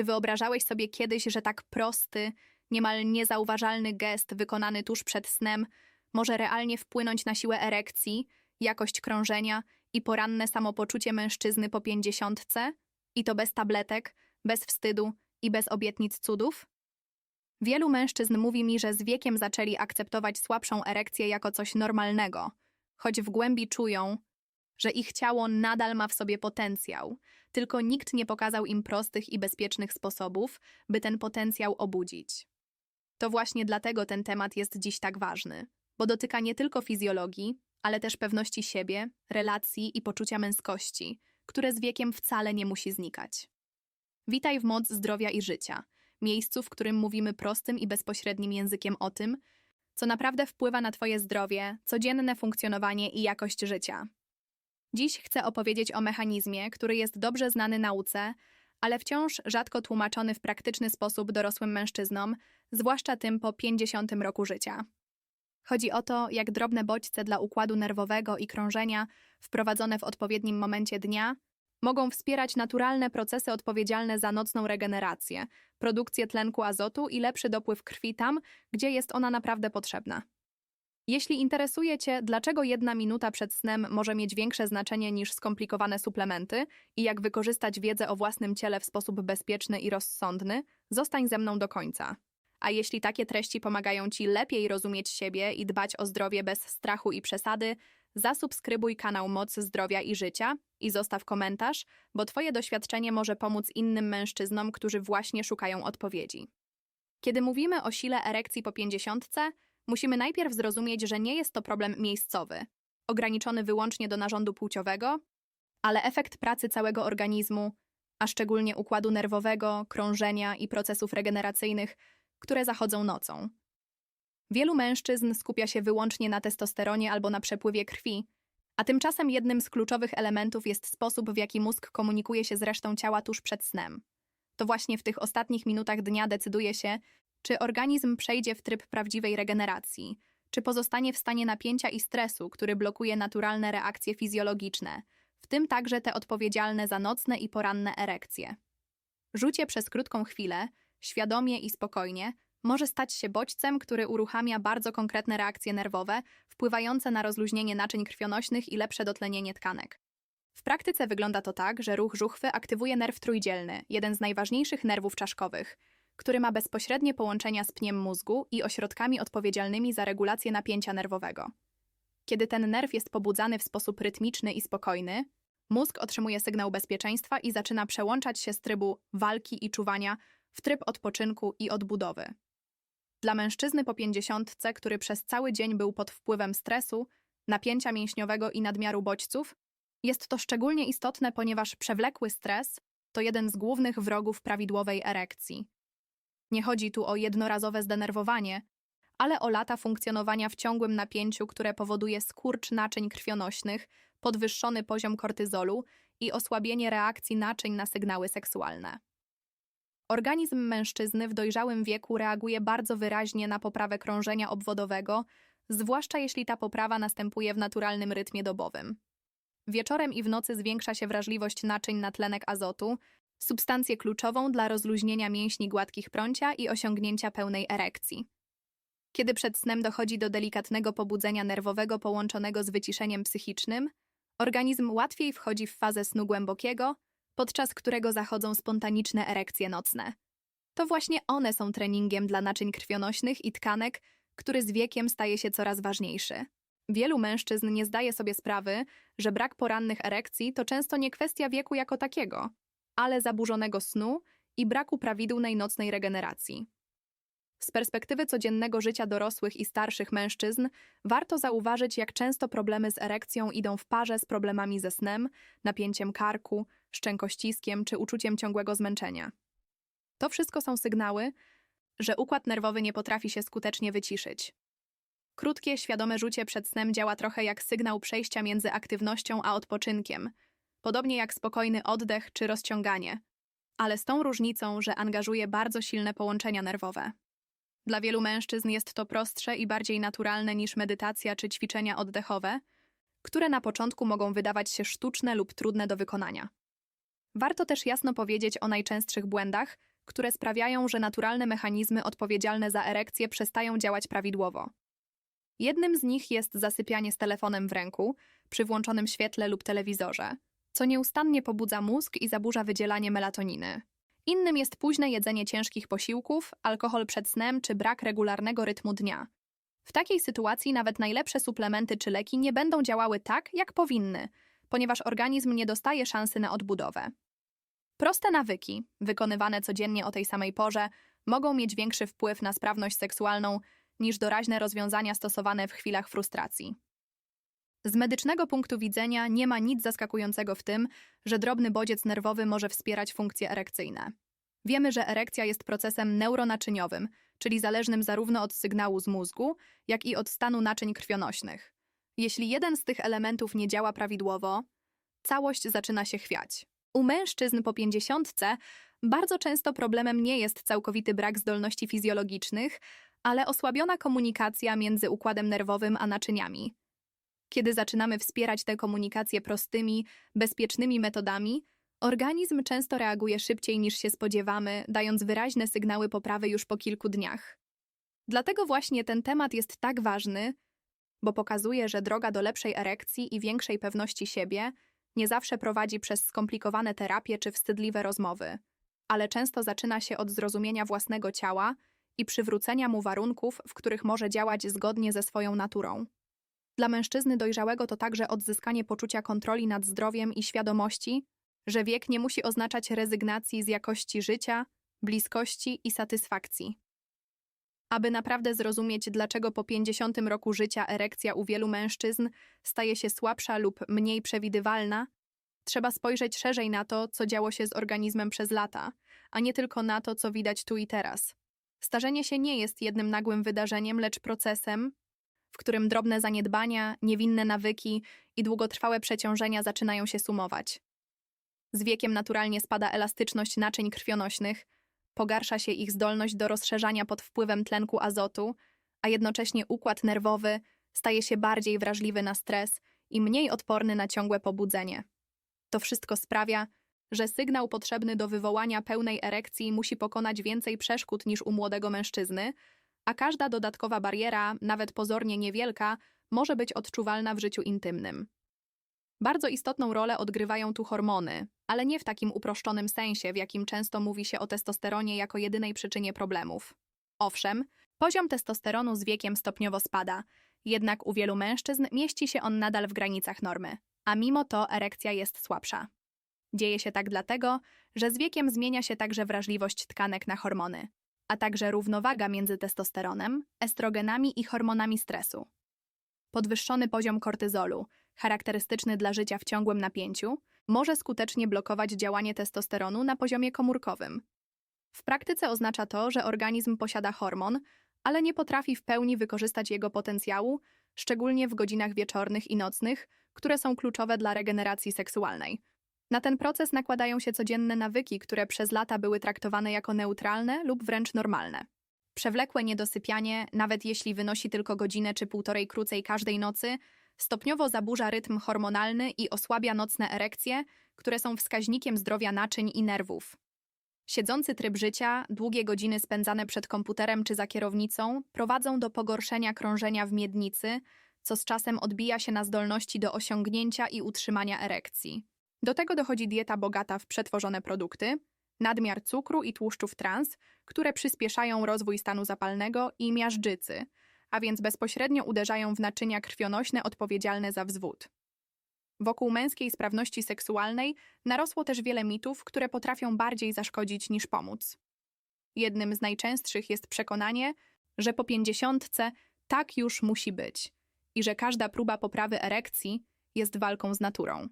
Czy wyobrażałeś sobie kiedyś, że tak prosty, niemal niezauważalny gest wykonany tuż przed snem może realnie wpłynąć na siłę erekcji, jakość krążenia i poranne samopoczucie mężczyzny po pięćdziesiątce? I to bez tabletek, bez wstydu i bez obietnic cudów? Wielu mężczyzn mówi mi, że z wiekiem zaczęli akceptować słabszą erekcję jako coś normalnego, choć w głębi czują, że ich ciało nadal ma w sobie potencjał, tylko nikt nie pokazał im prostych i bezpiecznych sposobów, by ten potencjał obudzić. To właśnie dlatego ten temat jest dziś tak ważny, bo dotyka nie tylko fizjologii, ale też pewności siebie, relacji i poczucia męskości, które z wiekiem wcale nie musi znikać. Witaj w Moc Zdrowia i Życia, miejscu, w którym mówimy prostym i bezpośrednim językiem o tym, co naprawdę wpływa na Twoje zdrowie, codzienne funkcjonowanie i jakość życia. Dziś chcę opowiedzieć o mechanizmie, który jest dobrze znany nauce, ale wciąż rzadko tłumaczony w praktyczny sposób dorosłym mężczyznom, zwłaszcza tym po 50 roku życia. Chodzi o to, jak drobne bodźce dla układu nerwowego i krążenia, wprowadzone w odpowiednim momencie dnia, mogą wspierać naturalne procesy odpowiedzialne za nocną regenerację, produkcję tlenku azotu i lepszy dopływ krwi tam, gdzie jest ona naprawdę potrzebna. Jeśli interesuje Cię, dlaczego jedna minuta przed snem może mieć większe znaczenie niż skomplikowane suplementy i jak wykorzystać wiedzę o własnym ciele w sposób bezpieczny i rozsądny, zostań ze mną do końca. A jeśli takie treści pomagają Ci lepiej rozumieć siebie i dbać o zdrowie bez strachu i przesady, zasubskrybuj kanał Moc Zdrowia i Życia i zostaw komentarz, bo Twoje doświadczenie może pomóc innym mężczyznom, którzy właśnie szukają odpowiedzi. Kiedy mówimy o sile erekcji po pięćdziesiątce, musimy najpierw zrozumieć, że nie jest to problem miejscowy, ograniczony wyłącznie do narządu płciowego, ale efekt pracy całego organizmu, a szczególnie układu nerwowego, krążenia i procesów regeneracyjnych, które zachodzą nocą. Wielu mężczyzn skupia się wyłącznie na testosteronie albo na przepływie krwi, a tymczasem jednym z kluczowych elementów jest sposób, w jaki mózg komunikuje się z resztą ciała tuż przed snem. To właśnie w tych ostatnich minutach dnia decyduje się, czy organizm przejdzie w tryb prawdziwej regeneracji, czy pozostanie w stanie napięcia i stresu, który blokuje naturalne reakcje fizjologiczne, w tym także te odpowiedzialne za nocne i poranne erekcje. Rzucie przez krótką chwilę, świadomie i spokojnie, może stać się bodźcem, który uruchamia bardzo konkretne reakcje nerwowe, wpływające na rozluźnienie naczyń krwionośnych i lepsze dotlenienie tkanek. W praktyce wygląda to tak, że ruch żuchwy aktywuje nerw trójdzielny, jeden z najważniejszych nerwów czaszkowych, który ma bezpośrednie połączenia z pniem mózgu i ośrodkami odpowiedzialnymi za regulację napięcia nerwowego. Kiedy ten nerw jest pobudzany w sposób rytmiczny i spokojny, mózg otrzymuje sygnał bezpieczeństwa i zaczyna przełączać się z trybu walki i czuwania w tryb odpoczynku i odbudowy. Dla mężczyzny po pięćdziesiątce, który przez cały dzień był pod wpływem stresu, napięcia mięśniowego i nadmiaru bodźców, jest to szczególnie istotne, ponieważ przewlekły stres to jeden z głównych wrogów prawidłowej erekcji. Nie chodzi tu o jednorazowe zdenerwowanie, ale o lata funkcjonowania w ciągłym napięciu, które powoduje skurcz naczyń krwionośnych, podwyższony poziom kortyzolu i osłabienie reakcji naczyń na sygnały seksualne. Organizm mężczyzny w dojrzałym wieku reaguje bardzo wyraźnie na poprawę krążenia obwodowego, zwłaszcza jeśli ta poprawa następuje w naturalnym rytmie dobowym. Wieczorem i w nocy zwiększa się wrażliwość naczyń na tlenek azotu, substancję kluczową dla rozluźnienia mięśni gładkich prącia i osiągnięcia pełnej erekcji. Kiedy przed snem dochodzi do delikatnego pobudzenia nerwowego połączonego z wyciszeniem psychicznym, organizm łatwiej wchodzi w fazę snu głębokiego, podczas którego zachodzą spontaniczne erekcje nocne. To właśnie one są treningiem dla naczyń krwionośnych i tkanek, który z wiekiem staje się coraz ważniejszy. Wielu mężczyzn nie zdaje sobie sprawy, że brak porannych erekcji to często nie kwestia wieku jako takiego, ale zaburzonego snu i braku prawidłnej nocnej regeneracji. Z perspektywy codziennego życia dorosłych i starszych mężczyzn warto zauważyć, jak często problemy z erekcją idą w parze z problemami ze snem, napięciem karku, szczękościskiem czy uczuciem ciągłego zmęczenia. To wszystko są sygnały, że układ nerwowy nie potrafi się skutecznie wyciszyć. Krótkie, świadome rzucie przed snem działa trochę jak sygnał przejścia między aktywnością a odpoczynkiem, podobnie jak spokojny oddech czy rozciąganie, ale z tą różnicą, że angażuje bardzo silne połączenia nerwowe. Dla wielu mężczyzn jest to prostsze i bardziej naturalne niż medytacja czy ćwiczenia oddechowe, które na początku mogą wydawać się sztuczne lub trudne do wykonania. Warto też jasno powiedzieć o najczęstszych błędach, które sprawiają, że naturalne mechanizmy odpowiedzialne za erekcję przestają działać prawidłowo. Jednym z nich jest zasypianie z telefonem w ręku, przy włączonym świetle lub telewizorze, co nieustannie pobudza mózg i zaburza wydzielanie melatoniny. Innym jest późne jedzenie ciężkich posiłków, alkohol przed snem czy brak regularnego rytmu dnia. W takiej sytuacji nawet najlepsze suplementy czy leki nie będą działały tak, jak powinny, ponieważ organizm nie dostaje szansy na odbudowę. Proste nawyki, wykonywane codziennie o tej samej porze, mogą mieć większy wpływ na sprawność seksualną niż doraźne rozwiązania stosowane w chwilach frustracji. Z medycznego punktu widzenia nie ma nic zaskakującego w tym, że drobny bodziec nerwowy może wspierać funkcje erekcyjne. Wiemy, że erekcja jest procesem neuronaczyniowym, czyli zależnym zarówno od sygnału z mózgu, jak i od stanu naczyń krwionośnych. Jeśli jeden z tych elementów nie działa prawidłowo, całość zaczyna się chwiać. U mężczyzn po pięćdziesiątce bardzo często problemem nie jest całkowity brak zdolności fizjologicznych, ale osłabiona komunikacja między układem nerwowym a naczyniami. Kiedy zaczynamy wspierać tę komunikację prostymi, bezpiecznymi metodami, organizm często reaguje szybciej niż się spodziewamy, dając wyraźne sygnały poprawy już po kilku dniach. Dlatego właśnie ten temat jest tak ważny, bo pokazuje, że droga do lepszej erekcji i większej pewności siebie nie zawsze prowadzi przez skomplikowane terapie czy wstydliwe rozmowy, ale często zaczyna się od zrozumienia własnego ciała i przywrócenia mu warunków, w których może działać zgodnie ze swoją naturą. Dla mężczyzny dojrzałego to także odzyskanie poczucia kontroli nad zdrowiem i świadomości, że wiek nie musi oznaczać rezygnacji z jakości życia, bliskości i satysfakcji. Aby naprawdę zrozumieć, dlaczego po 50 roku życia erekcja u wielu mężczyzn staje się słabsza lub mniej przewidywalna, trzeba spojrzeć szerzej na to, co działo się z organizmem przez lata, a nie tylko na to, co widać tu i teraz. Starzenie się nie jest jednym nagłym wydarzeniem, lecz procesem, w którym drobne zaniedbania, niewinne nawyki i długotrwałe przeciążenia zaczynają się sumować. Z wiekiem naturalnie spada elastyczność naczyń krwionośnych, pogarsza się ich zdolność do rozszerzania pod wpływem tlenku azotu, a jednocześnie układ nerwowy staje się bardziej wrażliwy na stres i mniej odporny na ciągłe pobudzenie. To wszystko sprawia, że sygnał potrzebny do wywołania pełnej erekcji musi pokonać więcej przeszkód niż u młodego mężczyzny, a każda dodatkowa bariera, nawet pozornie niewielka, może być odczuwalna w życiu intymnym. Bardzo istotną rolę odgrywają tu hormony, ale nie w takim uproszczonym sensie, w jakim często mówi się o testosteronie jako jedynej przyczynie problemów. Owszem, poziom testosteronu z wiekiem stopniowo spada, jednak u wielu mężczyzn mieści się on nadal w granicach normy, a mimo to erekcja jest słabsza. Dzieje się tak dlatego, że z wiekiem zmienia się także wrażliwość tkanek na hormony, a także równowaga między testosteronem, estrogenami i hormonami stresu. Podwyższony poziom kortyzolu, charakterystyczny dla życia w ciągłym napięciu, może skutecznie blokować działanie testosteronu na poziomie komórkowym. W praktyce oznacza to, że organizm posiada hormon, ale nie potrafi w pełni wykorzystać jego potencjału, szczególnie w godzinach wieczornych i nocnych, które są kluczowe dla regeneracji seksualnej. Na ten proces nakładają się codzienne nawyki, które przez lata były traktowane jako neutralne lub wręcz normalne. Przewlekłe niedosypianie, nawet jeśli wynosi tylko godzinę czy półtorej krócej każdej nocy, stopniowo zaburza rytm hormonalny i osłabia nocne erekcje, które są wskaźnikiem zdrowia naczyń i nerwów. Siedzący tryb życia, długie godziny spędzane przed komputerem czy za kierownicą prowadzą do pogorszenia krążenia w miednicy, co z czasem odbija się na zdolności do osiągnięcia i utrzymania erekcji. Do tego dochodzi dieta bogata w przetworzone produkty, nadmiar cukru i tłuszczów trans, które przyspieszają rozwój stanu zapalnego i miażdżycy, a więc bezpośrednio uderzają w naczynia krwionośne odpowiedzialne za wzwód. Wokół męskiej sprawności seksualnej narosło też wiele mitów, które potrafią bardziej zaszkodzić niż pomóc. Jednym z najczęstszych jest przekonanie, że po pięćdziesiątce tak już musi być i że każda próba poprawy erekcji jest walką z naturą.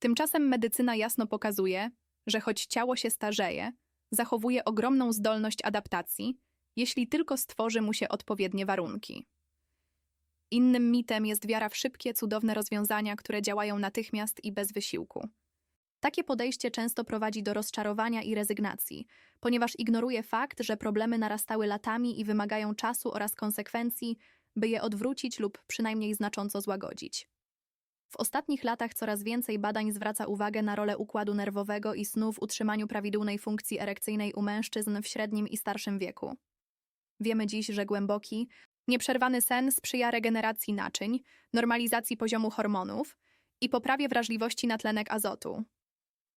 Tymczasem medycyna jasno pokazuje, że choć ciało się starzeje, zachowuje ogromną zdolność adaptacji, jeśli tylko stworzy mu się odpowiednie warunki. Innym mitem jest wiara w szybkie, cudowne rozwiązania, które działają natychmiast i bez wysiłku. Takie podejście często prowadzi do rozczarowania i rezygnacji, ponieważ ignoruje fakt, że problemy narastały latami i wymagają czasu oraz konsekwencji, by je odwrócić lub przynajmniej znacząco złagodzić. W ostatnich latach coraz więcej badań zwraca uwagę na rolę układu nerwowego i snu w utrzymaniu prawidłownej funkcji erekcyjnej u mężczyzn w średnim i starszym wieku. Wiemy dziś, że głęboki, nieprzerwany sen sprzyja regeneracji naczyń, normalizacji poziomu hormonów i poprawie wrażliwości na tlenek azotu.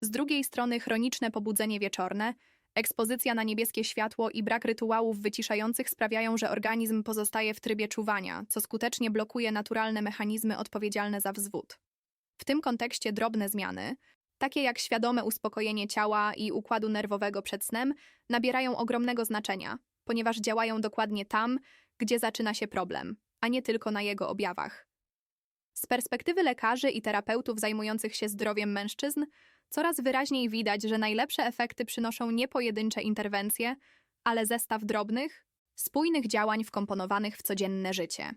Z drugiej strony chroniczne pobudzenie wieczorne, ekspozycja na niebieskie światło i brak rytuałów wyciszających sprawiają, że organizm pozostaje w trybie czuwania, co skutecznie blokuje naturalne mechanizmy odpowiedzialne za wzwód. W tym kontekście drobne zmiany, takie jak świadome uspokojenie ciała i układu nerwowego przed snem, nabierają ogromnego znaczenia, ponieważ działają dokładnie tam, gdzie zaczyna się problem, a nie tylko na jego objawach. Z perspektywy lekarzy i terapeutów zajmujących się zdrowiem mężczyzn, coraz wyraźniej widać, że najlepsze efekty przynoszą nie pojedyncze interwencje, ale zestaw drobnych, spójnych działań wkomponowanych w codzienne życie.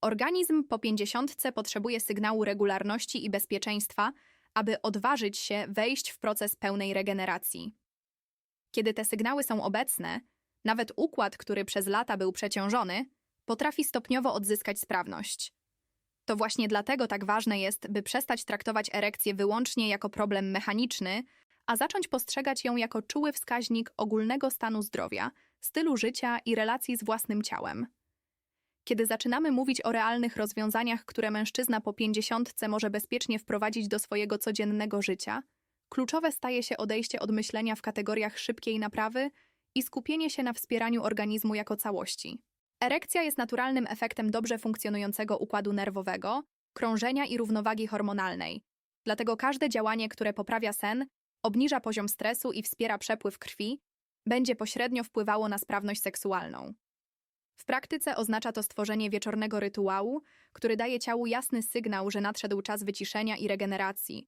Organizm po pięćdziesiątce potrzebuje sygnału regularności i bezpieczeństwa, aby odważyć się wejść w proces pełnej regeneracji. Kiedy te sygnały są obecne, nawet układ, który przez lata był przeciążony, potrafi stopniowo odzyskać sprawność. To właśnie dlatego tak ważne jest, by przestać traktować erekcję wyłącznie jako problem mechaniczny, a zacząć postrzegać ją jako czuły wskaźnik ogólnego stanu zdrowia, stylu życia i relacji z własnym ciałem. Kiedy zaczynamy mówić o realnych rozwiązaniach, które mężczyzna po pięćdziesiątce może bezpiecznie wprowadzić do swojego codziennego życia, kluczowe staje się odejście od myślenia w kategoriach szybkiej naprawy i skupienie się na wspieraniu organizmu jako całości. Erekcja jest naturalnym efektem dobrze funkcjonującego układu nerwowego, krążenia i równowagi hormonalnej. Dlatego każde działanie, które poprawia sen, obniża poziom stresu i wspiera przepływ krwi, będzie pośrednio wpływało na sprawność seksualną. W praktyce oznacza to stworzenie wieczornego rytuału, który daje ciału jasny sygnał, że nadszedł czas wyciszenia i regeneracji,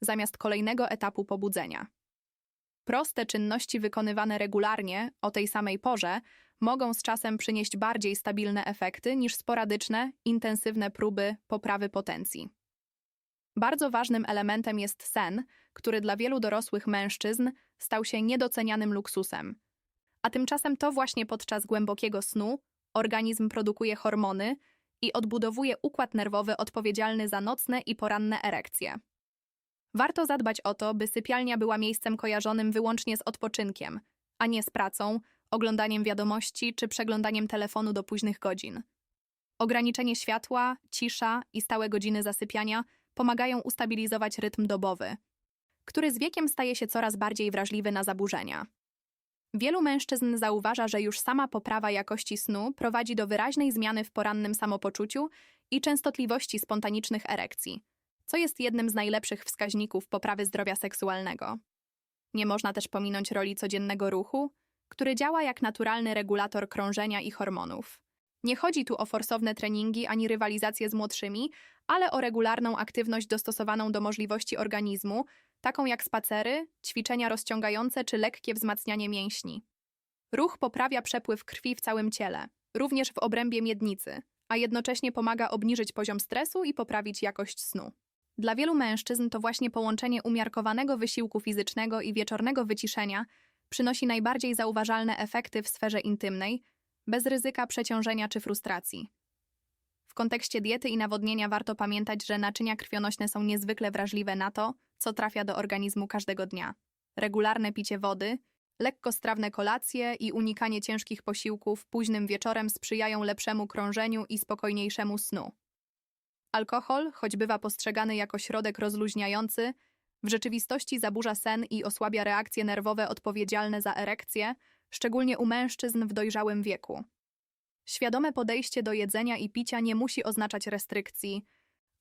zamiast kolejnego etapu pobudzenia. Proste czynności wykonywane regularnie, o tej samej porze, mogą z czasem przynieść bardziej stabilne efekty niż sporadyczne, intensywne próby poprawy potencji. Bardzo ważnym elementem jest sen, który dla wielu dorosłych mężczyzn stał się niedocenianym luksusem. A tymczasem to właśnie podczas głębokiego snu organizm produkuje hormony i odbudowuje układ nerwowy odpowiedzialny za nocne i poranne erekcje. Warto zadbać o to, by sypialnia była miejscem kojarzonym wyłącznie z odpoczynkiem, a nie z pracą, oglądaniem wiadomości czy przeglądaniem telefonu do późnych godzin. Ograniczenie światła, cisza i stałe godziny zasypiania pomagają ustabilizować rytm dobowy, który z wiekiem staje się coraz bardziej wrażliwy na zaburzenia. Wielu mężczyzn zauważa, że już sama poprawa jakości snu prowadzi do wyraźnej zmiany w porannym samopoczuciu i częstotliwości spontanicznych erekcji, co jest jednym z najlepszych wskaźników poprawy zdrowia seksualnego. Nie można też pominąć roli codziennego ruchu, który działa jak naturalny regulator krążenia i hormonów. Nie chodzi tu o forsowne treningi ani rywalizację z młodszymi, ale o regularną aktywność dostosowaną do możliwości organizmu, taką jak spacery, ćwiczenia rozciągające czy lekkie wzmacnianie mięśni. Ruch poprawia przepływ krwi w całym ciele, również w obrębie miednicy, a jednocześnie pomaga obniżyć poziom stresu i poprawić jakość snu. Dla wielu mężczyzn to właśnie połączenie umiarkowanego wysiłku fizycznego i wieczornego wyciszenia przynosi najbardziej zauważalne efekty w sferze intymnej, bez ryzyka przeciążenia czy frustracji. W kontekście diety i nawodnienia warto pamiętać, że naczynia krwionośne są niezwykle wrażliwe na to, co trafia do organizmu każdego dnia. Regularne picie wody, lekkostrawne kolacje i unikanie ciężkich posiłków późnym wieczorem sprzyjają lepszemu krążeniu i spokojniejszemu snu. Alkohol, choć bywa postrzegany jako środek rozluźniający, w rzeczywistości zaburza sen i osłabia reakcje nerwowe odpowiedzialne za erekcję, szczególnie u mężczyzn w dojrzałym wieku. Świadome podejście do jedzenia i picia nie musi oznaczać restrykcji,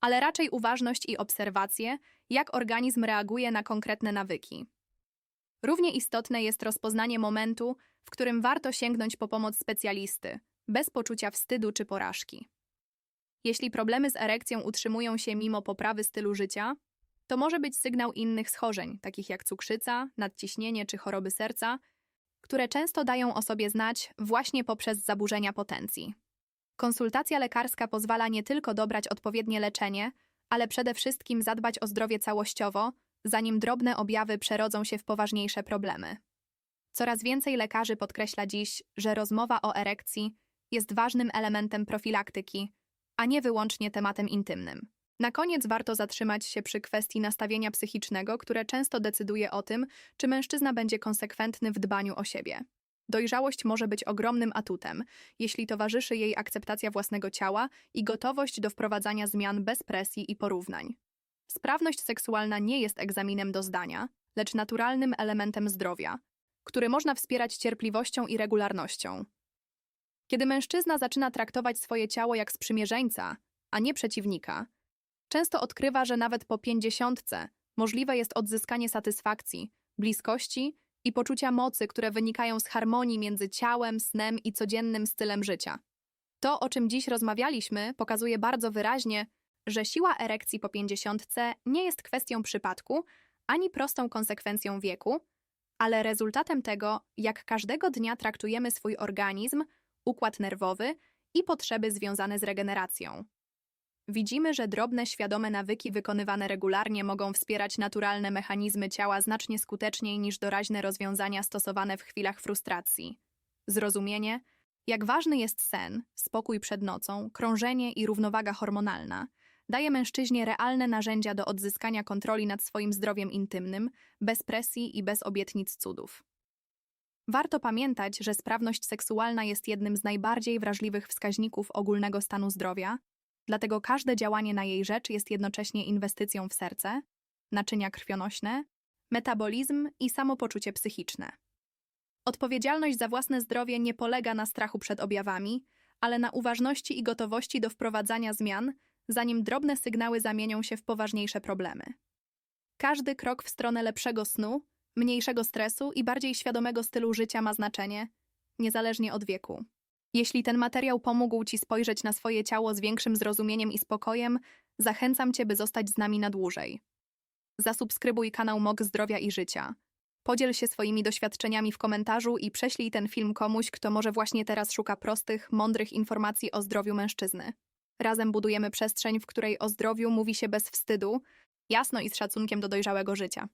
ale raczej uważność i obserwację, jak organizm reaguje na konkretne nawyki. Równie istotne jest rozpoznanie momentu, w którym warto sięgnąć po pomoc specjalisty, bez poczucia wstydu czy porażki. Jeśli problemy z erekcją utrzymują się mimo poprawy stylu życia, to może być sygnał innych schorzeń, takich jak cukrzyca, nadciśnienie czy choroby serca, które często dają o sobie znać właśnie poprzez zaburzenia potencji. Konsultacja lekarska pozwala nie tylko dobrać odpowiednie leczenie, ale przede wszystkim zadbać o zdrowie całościowo, zanim drobne objawy przerodzą się w poważniejsze problemy. Coraz więcej lekarzy podkreśla dziś, że rozmowa o erekcji jest ważnym elementem profilaktyki, a nie wyłącznie tematem intymnym. Na koniec warto zatrzymać się przy kwestii nastawienia psychicznego, które często decyduje o tym, czy mężczyzna będzie konsekwentny w dbaniu o siebie. Dojrzałość może być ogromnym atutem, jeśli towarzyszy jej akceptacja własnego ciała i gotowość do wprowadzania zmian bez presji i porównań. Sprawność seksualna nie jest egzaminem do zdania, lecz naturalnym elementem zdrowia, który można wspierać cierpliwością i regularnością. Kiedy mężczyzna zaczyna traktować swoje ciało jak sprzymierzeńca, a nie przeciwnika, często odkrywa, że nawet po pięćdziesiątce możliwe jest odzyskanie satysfakcji, bliskości i poczucia mocy, które wynikają z harmonii między ciałem, snem i codziennym stylem życia. To, o czym dziś rozmawialiśmy, pokazuje bardzo wyraźnie, że siła erekcji po pięćdziesiątce nie jest kwestią przypadku ani prostą konsekwencją wieku, ale rezultatem tego, jak każdego dnia traktujemy swój organizm, układ nerwowy i potrzeby związane z regeneracją. Widzimy, że drobne, świadome nawyki wykonywane regularnie mogą wspierać naturalne mechanizmy ciała znacznie skuteczniej niż doraźne rozwiązania stosowane w chwilach frustracji. Zrozumienie, jak ważny jest sen, spokój przed nocą, krążenie i równowaga hormonalna, daje mężczyźnie realne narzędzia do odzyskania kontroli nad swoim zdrowiem intymnym, bez presji i bez obietnic cudów. Warto pamiętać, że sprawność seksualna jest jednym z najbardziej wrażliwych wskaźników ogólnego stanu zdrowia, dlatego każde działanie na jej rzecz jest jednocześnie inwestycją w serce, naczynia krwionośne, metabolizm i samopoczucie psychiczne. Odpowiedzialność za własne zdrowie nie polega na strachu przed objawami, ale na uważności i gotowości do wprowadzania zmian, zanim drobne sygnały zamienią się w poważniejsze problemy. Każdy krok w stronę lepszego snu, mniejszego stresu i bardziej świadomego stylu życia ma znaczenie, niezależnie od wieku. Jeśli ten materiał pomógł Ci spojrzeć na swoje ciało z większym zrozumieniem i spokojem, zachęcam Cię, by zostać z nami na dłużej. Zasubskrybuj kanał MOG Zdrowia i Życia. Podziel się swoimi doświadczeniami w komentarzu i prześlij ten film komuś, kto może właśnie teraz szuka prostych, mądrych informacji o zdrowiu mężczyzny. Razem budujemy przestrzeń, w której o zdrowiu mówi się bez wstydu, jasno i z szacunkiem do dojrzałego życia.